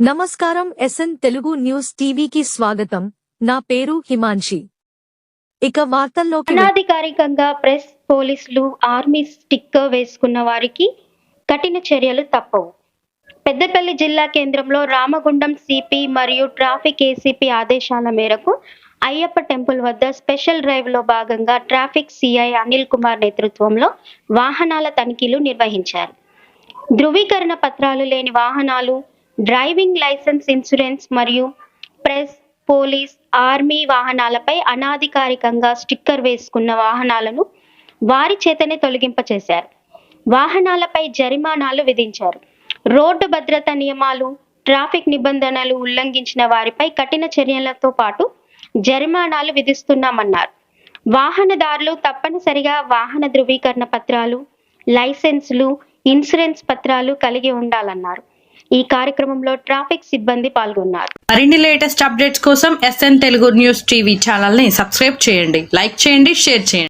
నమస్కారం SN Telugu news టీవీకి స్వాగతం. నా పేరు హిమాన్షి. ఇక వార్తల్లోకి వెళ్- అనాధికారికంగా ప్రెస్ పోలీసులు ఆర్మీ స్టిక్కర్ వేసుకున్న వారికి కఠిన చర్యలు తప్పవు. పెద్దపల్లి జిల్లా కేంద్రంలో రామగుండం సిపి మరియు ట్రాఫిక్ ఏసీపీ ఆదేశాల మేరకు అయ్యప్ప టెంపుల్ వద్ద స్పెషల్ డ్రైవ్లో భాగంగా ట్రాఫిక్ సిఐ అనిల్ కుమార్ నేతృత్వంలో వాహనాల తనిఖీలు నిర్వహించారు. ధృవీకరణ పత్రాలు లేని వాహనాలు డ్రైవింగ్ లైసెన్స్ ఇన్సూరెన్స్ మరియు ప్రెస్ పోలీస్ ఆర్మీ వాహనాలపై అనాధికారికంగా స్టిక్కర్ వేసుకున్న వాహనాలను వారి చేతనే తొలగింపచేశారు. వాహనాలపై జరిమానాలు విధించారు. రోడ్డు భద్రత నియమాలు ట్రాఫిక్ నిబంధనలు ఉల్లంఘించిన వారిపై కఠిన చర్యలతో పాటు జరిమానాలు విధిస్తున్నామన్నారు. వాహనదారులు తప్పనిసరిగా వాహన ధృవీకరణ పత్రాలు లైసెన్సులు ఇన్సూరెన్స్ పత్రాలు కలిగి ఉండాలన్నారు. ఈ కార్యక్రమంలో ట్రాఫిక్ సిబ్బంది పాల్గొన్నారు. మరిన్ని లేటెస్ట్ అప్డేట్స్ కోసం ఎస్ఎన్ తెలుగు న్యూస్ టీవీ ఛానల్ని సబ్స్క్రైబ్ చేయండి లైక్ చేయండి షేర్ చేయండి.